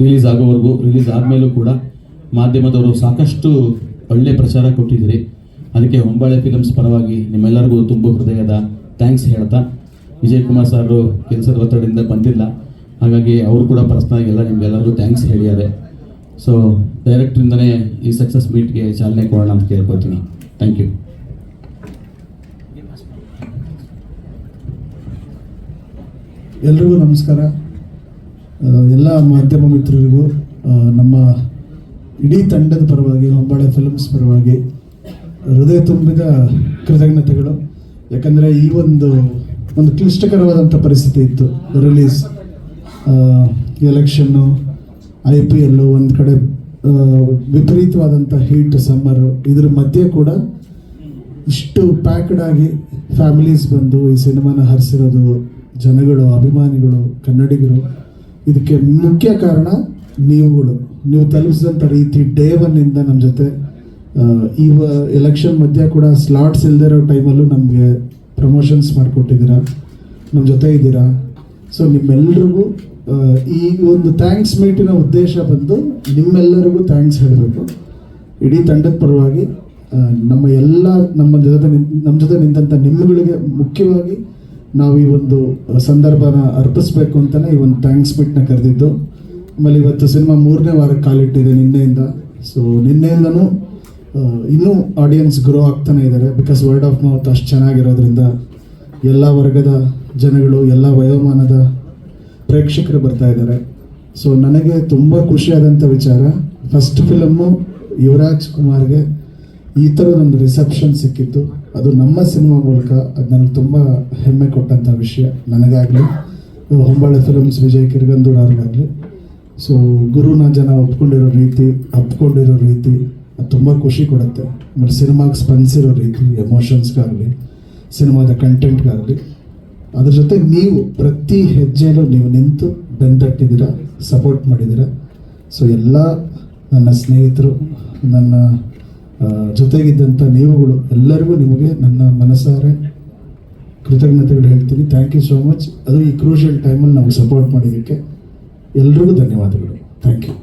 Release ಆಗೋವರೆಗೂ, release ಆದಮೇಲೂ ಕೂಡ ಮಾಧ್ಯಮದವರು ಸಾಕಷ್ಟು ಒಳ್ಳೆ ಪ್ರಚಾರ ಕೊಟ್ಟಿದ್ದೀರಿ. ಅದಕ್ಕೆ ಹೊಂಬಾಳೆ ಫಿಲಮ್ಸ್ ಪರವಾಗಿ ನಿಮ್ಮೆಲ್ಲರಿಗೂ ತುಂಬ ಹೃದಯದ ಥ್ಯಾಂಕ್ಸ್ ಹೇಳ್ತಾ ವಿಜಯ್ ಕುಮಾರ್ ಸರ್ ಕೆಲಸದ ಒತ್ತಡದಿಂದ ಬಂದಿಲ್ಲ. ಹಾಗಾಗಿ ಅವರು ಕೂಡ ಪರ್ಸ್ನಾಗಿ ಎಲ್ಲ ನಿಮ್ಗೆಲ್ಲರಿಗೂ ಥ್ಯಾಂಕ್ಸ್ ಹೇಳಿದ್ದಾರೆ. ಸೊ ಡೈರೆಕ್ಟ್ರಿಂದನೇ ಈ ಸಕ್ಸಸ್ ಮೀಟ್ಗೆ ಚಾಲನೆ ಕೊಡೋಣ ಅಂತ ಕೇಳ್ಕೊಳ್ತೀನಿ. ಥ್ಯಾಂಕ್ ಯು ಎಲ್ರಿಗೂ ನಮಸ್ಕಾರ. ಎಲ್ಲ ಮಾಧ್ಯಮ ಮಿತ್ರರಿಗೂ ನಮ್ಮ ಇಡೀ ತಂಡದ ಪರವಾಗಿ, ಹೊಂಬಾಳೆ ಫಿಲ್ಮ್ಸ್ ಪರವಾಗಿ ಹೃದಯ ತುಂಬಿದ ಕೃತಜ್ಞತೆಗಳು. ಯಾಕಂದರೆ ಈ ಒಂದು ಒಂದು ಕ್ಲಿಷ್ಟಕರವಾದಂಥ ಪರಿಸ್ಥಿತಿ ಇತ್ತು. ರಿಲೀಸ್ ಎಲೆಕ್ಷನ್ನು ಐ ಪಿ ಎಲ್ಲು ಒಂದು ಕಡೆ ವಿಪರೀತವಾದಂಥ ಹೀಟ್ ಸಮ್ಮರು ಇದ್ರ ಮಧ್ಯೆ ಕೂಡ ಇಷ್ಟು ಪ್ಯಾಕ್ಡ್ ಆಗಿ ಫ್ಯಾಮಿಲೀಸ್ ಬಂದು ಈ ಸಿನಿಮಾನ ಹರಿಸಿರೋದು ಜನಗಳು, ಅಭಿಮಾನಿಗಳು, ಕನ್ನಡಿಗರು ಇದಕ್ಕೆ ಮುಖ್ಯ ಕಾರಣ ನೀವುಗಳು. ನೀವು ತಲುಪಿಸಿದಂಥ ರೀತಿ ಡೇ ಒನ್ನಿಂದ ನಮ್ಮ ಜೊತೆ ಈ ಎಲೆಕ್ಷನ್ ಮಧ್ಯೆ ಕೂಡ ಸ್ಲಾಟ್ಸ್ ಇಲ್ಲದೆ ಇರೋ ಟೈಮಲ್ಲೂ ನಮಗೆ ಪ್ರಮೋಷನ್ಸ್ ಮಾಡಿಕೊಟ್ಟಿದ್ದೀರಾ ನಮ್ಮ ಜೊತೆ ಇದ್ದೀರಾ. ಸೊ ನಿಮ್ಮೆಲ್ಲರಿಗೂ ಈ ಒಂದು ಥ್ಯಾಂಕ್ಸ್ ಮೀಟಿನ ಉದ್ದೇಶ ಬಂದು ನಿಮ್ಮೆಲ್ಲರಿಗೂ ಥ್ಯಾಂಕ್ಸ್ ಹೇಳಬೇಕು. ಇಡೀ ತಂಡದ ಪರವಾಗಿ ನಮ್ಮ ಎಲ್ಲ, ನಮ್ಮ ಜೊತೆ ನಮ್ಮ ಜೊತೆ ನಿಂತಂಥ ನಿಮ್ಮಗಳಿಗೆ ಮುಖ್ಯವಾಗಿ ನಾವು ಈ ಒಂದು ಸಂದರ್ಭನ ಅರ್ಪಿಸ್ಬೇಕು ಅಂತಲೇ ಈ ಒಂದು ಥ್ಯಾಂಕ್ಸ್ ಮೀಟ್ನ ಕರೆದಿದ್ದು. ಆಮೇಲೆ ಇವತ್ತು ಸಿನಿಮಾ ಮೂರನೇ ವಾರಕ್ಕೆ ಕಾಲಿಟ್ಟಿದೆ ನಿನ್ನೆಯಿಂದ. ಸೊ ನಿನ್ನೆಯಿಂದನೂ ಇನ್ನೂ ಆಡಿಯನ್ಸ್ ಗ್ರೋ ಆಗ್ತಾನೆ ಇದ್ದಾರೆ. ಬಿಕಾಸ್ ವರ್ಡ್ ಆಫ್ ಮೌತ್ ಅಷ್ಟು ಚೆನ್ನಾಗಿರೋದ್ರಿಂದ ಎಲ್ಲ ವರ್ಗದ ಜನಗಳು, ಎಲ್ಲ ವಯೋಮಾನದ ಪ್ರೇಕ್ಷಕರು ಬರ್ತಾ ಇದ್ದಾರೆ. ಸೊ ನನಗೆ ತುಂಬ ಖುಷಿಯಾದಂಥ ವಿಚಾರ. ಫಸ್ಟ್ ಫಿಲಮ್ಮು ಯುವರಾಜ್ ಕುಮಾರ್ಗೆ ಈ ಥರದೊಂದು ರಿಸೆಪ್ಷನ್ ಸಿಕ್ಕಿತ್ತು. ಅದು ನಮ್ಮ ಸಿನಿಮಾ ಮೂಲಕ ಅದು ನನಗೆ ತುಂಬ ಹೆಮ್ಮೆ ಕೊಟ್ಟಂಥ ವಿಷಯ ನನಗಾಗಲಿ. ಹೊಂಬಾಳೆ ಫಿಲಮ್ಸ್ ವಿಜಯ್ ಕಿರ್ಗಂದೂರ್ ಅವ್ರಿಗಾಗಲಿ ಸೊ ಗುರುನ ಜನ ಒಪ್ಕೊಂಡಿರೋ ರೀತಿ, ಅಪ್ಕೊಂಡಿರೋ ರೀತಿ, ಅದು ತುಂಬ ಖುಷಿ ಕೊಡುತ್ತೆ. ಆಮೇಲೆ ಸಿನಿಮಾಗೆ ಸ್ಪಂದಿಸಿರೋ ರೀತಿ ಎಮೋಷನ್ಸ್ಗಾಗಲಿ ಸಿನಿಮಾದ ಕಂಟೆಂಟ್ಗಾಗಲಿ ಅದ್ರ ಜೊತೆ ನೀವು ಪ್ರತಿ ಹೆಜ್ಜೆಯಲ್ಲೂ ನೀವು ನಿಂತು ಬೆಂದಟ್ಟಿದ್ದೀರಾ ಸಪೋರ್ಟ್ ಮಾಡಿದ್ದೀರಾ. ಸೊ ಎಲ್ಲ ನನ್ನ ಸ್ನೇಹಿತರು, ನನ್ನ ಜೊತೆಗಿದ್ದಂಥ ನೀವುಗಳು ಎಲ್ಲರಿಗೂ ನಿಮಗೆ ನನ್ನ ಮನಸಾರೆ ಕೃತಜ್ಞತೆಗಳು ಹೇಳ್ತೀನಿ. ಥ್ಯಾಂಕ್ ಯು ಸೋ ಮಚ್ ಅದು ಈ ಕ್ರೂಷಿಯಲ್ ಟೈಮಲ್ಲಿ ನಾವು ಸಪೋರ್ಟ್ ಮಾಡಿದ್ದಕ್ಕೆ ಎಲ್ರಿಗೂ ಧನ್ಯವಾದಗಳು. Thank you